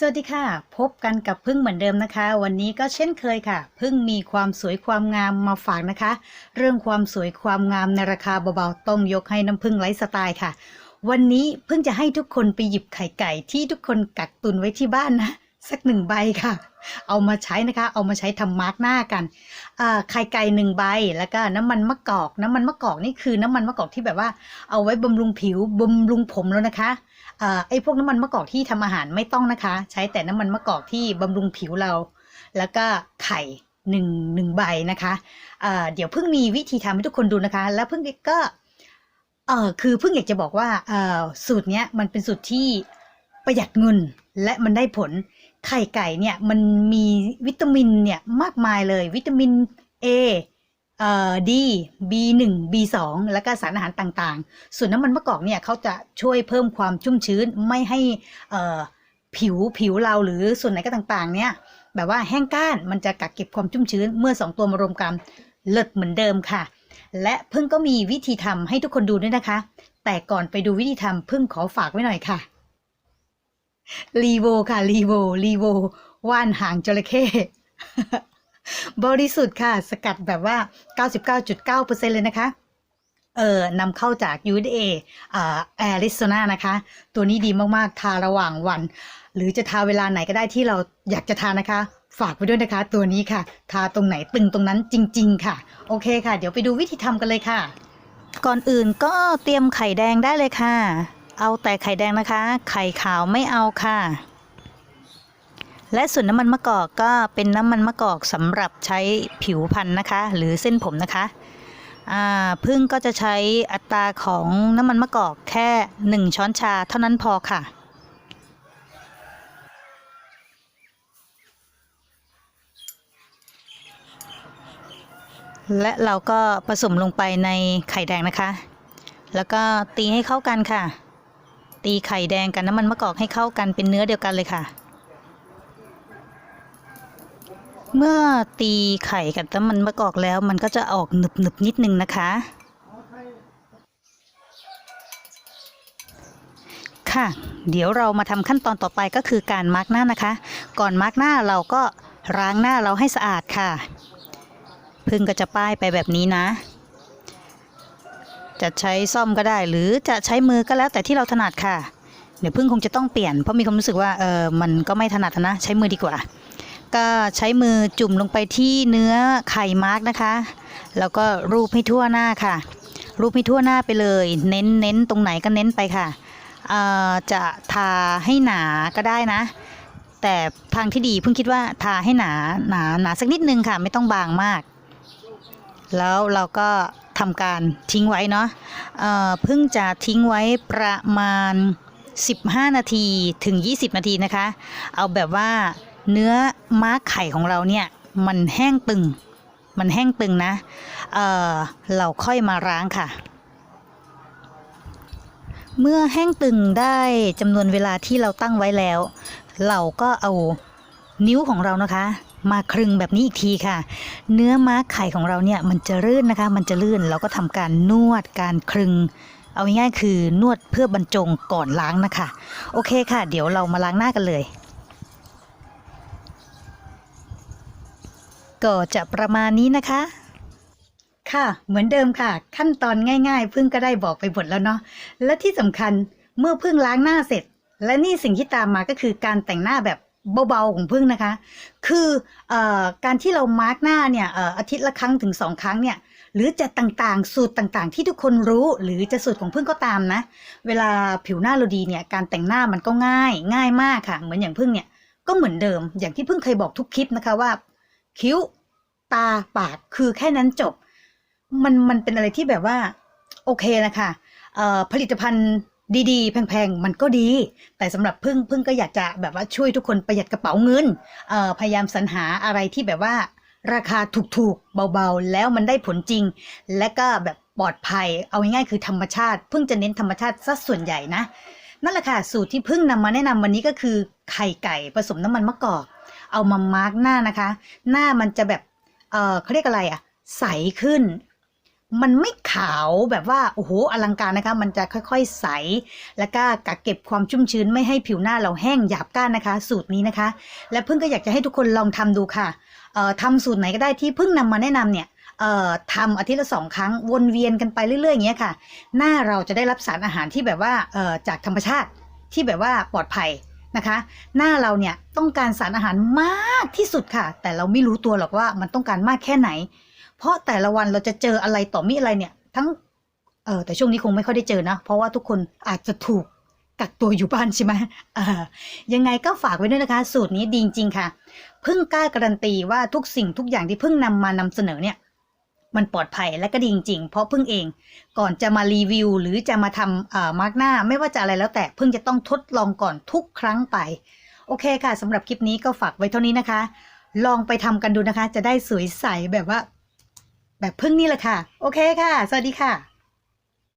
สวัสดีค่ะ พบกันกับพึ่งเหมือนเดิมนะคะ วันนี้ก็เช่นเคยค่ะ พึ่งมีความสวยความงามมาฝากนะคะ เรื่องความสวยความงามในราคาเบาๆต้องยกให้น้ำพึ่งไลฟ์สไตล์ค่ะ วันนี้พึ่งจะให้ทุกคนไปหยิบไข่ไก่ที่ทุกคนกักตุนไว้ที่บ้านนะสักหนึ่งใบค่ะ เอามาใช้นะคะ เอามาใช้ทำมาร์กหน้ากันไข่ไก่หนึ่งใบ แล้วก็น้ำมันมะกอก น้ำมันมะกอกนี่คือน้ำมันมะกอกที่แบบว่า เอาไว้บำรุงผิวบำรุงผมแล้วนะคะ ไอ้พวกน้ำมันมะกอกที่ทำอาหารไม่ต้องนะคะ ใช้แต่น้ำมันมะกอกที่บำรุงผิวเรา แล้วก็ไข่หนึ่งหนึ่งใบนะคะอ่าเดี๋ยวเพิ่งมีวิธีทำให้ทุกคนดูนะคะ แล้วเพิ่งก็เออคือเพิ่งอยากจะบอกว่าเออสูตรเนี้ยมันเป็นสูตรที่ประหยัดเงินและมันได้ผลไข่ไก่เนี่ยมันมีวิตามินเนี่ยมากมายเลยวิตามิน A เอ่อ D B1 B2 แล้วก็สารอาหารต่างๆ ส่วนน้ำมันมะกอกเนี่ยเขาจะช่วยเพิ่มความชุ่มชื้นไม่ให้เอ่อผิวผิวเราหรือส่วนไหนก็ต่างๆ เนี่ยแบบว่าแห้งก้านมันจะกักเก็บความชุ่มชื้นเมื่อสองตัวมารวมกันเลิศเหมือนเดิมค่ะ และเพิ่งก็มีวิธีทำให้ทุกคนดูด้วยนะคะ แต่ก่อนไปดูวิธีทำเพิ่งขอฝากไว้หน่อยค่ะรีโวค่ะรีโวรีโวว่านหางจระเข้ บริสุทธิ์ค่ะ สกัดแบบว่า 99.9%เลยนะคะเออนำเข้าจาก USA อแอริโซนานะคะ ตัวนี้ดีมากๆ ทาระหว่างวัน หรือจะทาเวลาไหนก็ได้ที่เราอยากจะทานะคะ ฝากไว้ด้วยนะคะ ตัวนี้ค่ะ ทาตรงไหนตึงตรงนั้นจริง ๆ ค่ะ โอเคค่ะ เดี๋ยวไปดูวิธีทำกันเลยค่ะ ก่อนอื่นก็เตรียมไข่แดงได้เลยค่ะ เอาแต่ไข่แดงนะคะ ไข่ขาวไม่เอาค่ะ และส่วนน้ำมันมะกอกก็เป็นน้ำมันมะกอกสำหรับใช้ผิวพรรณนะคะ หรือเส้นผมนะคะพึ่งก็จะใช้อัตราของน้ำมันมะกอกแค่ 1 ช้อนชาเท่านั้นพอค่ะ และเราก็ผสมลงไปในไข่แดงนะคะ แล้วก็ตีให้เข้ากันค่ะ ตีไข่แดงกับน้ำมันมะกอกให้เข้ากันเป็นเนื้อเดียวกันเลยค่ะ เมื่อตีไข่กับน้ำมันมะกอกแล้ว มันก็จะออกหนึบหนึบๆนิดนึงนะคะ ค่ะ เดี๋ยวเรามาทำขั้นตอนต่อไปก็คือการมาร์กหน้านะคะ ก่อนมาร์กหน้าเราก็ล้างหน้าเราให้สะอาดค่ะพึ่งก็จะป้ายไปแบบนี้นะ จะใช้ซ่อมก็ได้ หรือจะใช้มือก็แล้วแต่ที่เราถนัดค่ะ เดี๋ยวพึ่งคงจะต้องเปลี่ยนเพราะมีความรู้สึกว่าเออมันก็ไม่ถนัดนะ ใช้มือดีกว่า ก็ใช้มือจุ่มลงไปที่เนื้อไข่มาร์กนะคะ แล้วก็รูปให้ทั่วหน้าค่ะ รูปให้ทั่วหน้าไปเลย เน้นเน้นตรงไหนก็เน้นไปค่ะจะทาให้หนาก็ได้นะ แต่ทางที่ดีเพิ่งคิดว่าทาให้หนาหนาหนาสักนิดนึงค่ะ ไม่ต้องบางมาก แล้วเราก็ทำการทิ้งไว้เนาะเเพิ่งจะทิ้งไว้ประมาณ 15 นาทีถึง 20 นาทีนะคะ เอาแบบว่า เนื้อม้าไข่ของเราเนี่ยมันแห้งตึง มันแห้งตึงนะเออเราค่อยมาล้างค่ะ เมื่อแห้งตึงได้จำนวนเวลาที่เราตั้งไว้แล้ว เราก็เอานิ้วของเรานะคะ มาคลึงแบบนี้อีกทีค่ะ เนื้อม้าไข่ของเราเนี่ยมันจะลื่นนะคะ มันจะลื่นเราก็ทำการนวดการคลึงเอาง่ายๆคือนวดเพื่อบรรจงก่อนล้างนะคะ โอเคค่ะ เดี๋ยวเรามาล้างหน้ากันเลย ก็จะประมาณนี้นะคะ ค่ะ เหมือนเดิมค่ะ ขั้นตอนง่าย ๆ พึ่งก็ได้บอกไปหมดแล้วเนาะและที่สำคัญเมื่อพึ่งล้างหน้าเสร็จ และนี่สิ่งที่ตามมาก็คือการแต่งหน้าแบบเบาๆของพึ่งนะคะ คือออการที่เรามาร์กหน้าเนี่ยอออาทิตย์ละครั้งถึงสองครั้งเนี่ยหรือจะต่างๆ สูตรต่างๆ ที่ทุกคนรู้หรือจะสูตรของพึ่งก็ตามนะ เวลาผิวหน้าเราดีเนี่ยการแต่งหน้ามันก็ง่ายง่ายมากค่ะ เหมือนอย่างพึ่งเนี่ยก็เหมือนเดิมอย่างที่พึ่งเคยบอกทุกคลิปนะคะว่า คิ้ว ตาปากคือแค่นั้นจบ มันมันเป็นอะไรที่แบบว่า โอเคนะคะเอ่อผลิตภัณฑ์ดีๆ แพงๆ มันก็ดี แต่สำหรับพึ่งพึ่งก็อยากจะแบบว่าช่วยทุกคนประหยัดกระเป๋าเงินเอ่อพยายามสรรหาอะไรที่แบบว่า ราคาถูกๆ เบาๆ แล้วมันได้ผลจริง และก็แบบปลอดภัย เอาง่ายๆ คือธรรมชาติ พึ่งจะเน้นธรรมชาติซะส่วนใหญ่นะ นั่นแหละค่ะ สูตรที่พึ่งนำมาแนะนำวันนี้ก็คือไข่ไก่ผสมน้ำมันมะกอก เอามามาร์กหน้านะคะ หน้ามันจะแบบเออเขาเรียกอะไรอะใสขึ้น มันไม่ขาวแบบว่าโอ้โหอลังการนะคะ มันจะค่อยๆใส แล้วก็กักเก็บความชุ่มชื้นไม่ให้ผิวหน้าเราแห้งหยาบก้านนะคะ สูตรนี้นะคะ และพึ่งก็อยากจะให้ทุกคนลองทำดูค่ะเอ่อทำสูตรไหนก็ได้ที่พึ่งนำมาแนะนำเนี่ยเอ่อทำอาทิตย์ละสองครั้งวนเวียนกันไปเรื่อยๆอย่างเงี้ยค่ะ หน้าเราจะได้รับสารอาหารที่แบบว่าเอ่อจากธรรมชาติที่แบบว่าปลอดภัย นะคะ หน้าเราเนี่ยต้องการสารอาหารมากที่สุดค่ะ แต่เราไม่รู้ตัวหรอกว่ามันต้องการมากแค่ไหน เพราะแต่ละวันเราจะเจออะไรต่อมีอะไรเนี่ย ทั้งเออแต่ช่วงนี้คงไม่ค่อยได้เจอนะ เพราะว่าทุกคนอาจจะถูกกักตัวอยู่บ้านใช่ไหมยังไงก็ฝากไว้ด้วยนะคะ สูตรนี้ดีจริงค่ะพึ่งกล้าการันตีว่าทุกสิ่งทุกอย่างที่พึ่งนำมานำเสนอเนี่ย มันปลอดภัยและก็ดีจริงๆ เพราะพึ่งเอง ก่อนจะมารีวิว หรือจะมาทำเอ่อมาร์กหน้า ไม่ว่าจะอะไรแล้วแต่พึ่งจะต้องทดลองก่อนทุกครั้งไป โอเคค่ะสำหรับคลิปนี้ก็ฝากไว้เท่านี้นะคะ ลองไปทำกันดูนะคะ จะได้สวยใสแบบว่า แบบพึ่งนี่แหละค่ะ โอเคค่ะ สวัสดีค่ะ